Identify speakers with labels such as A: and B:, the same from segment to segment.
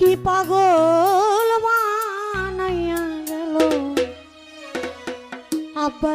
A: কি পাগল বানাইয়া গেল? আব্বা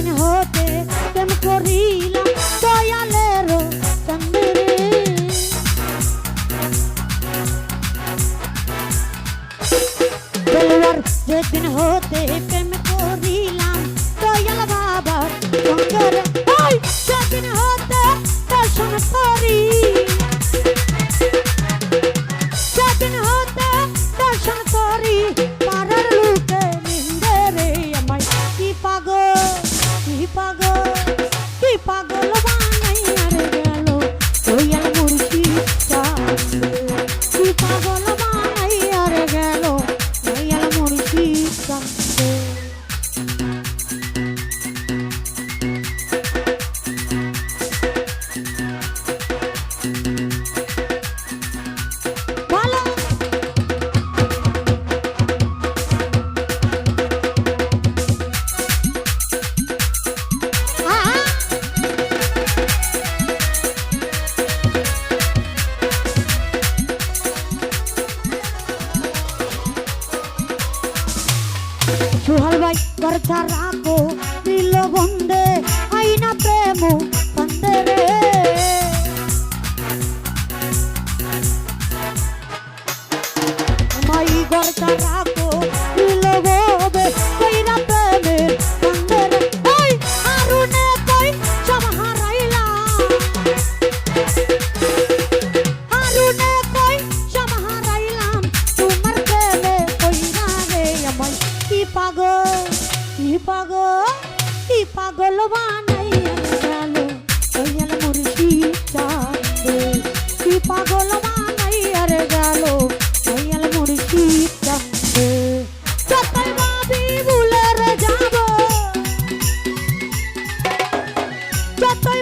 A: কঠিন হতে প্রেম করিলাম দয়ালের সঙ্গে বলবার যেদিন হতে প্রেম করিলাম, দয়াল বাবা সঙ্গে সেদিন হতে চর্চা রাখো দিল বন্দে আইনা প্রেম বন্দে রে। মাই গর্চা রাখো পাগল, কি পাগল বানাই গেলো ওই গেল কি পাগল বানাই আর গেল? ওই গেল মুর্শি চাঁদে যতই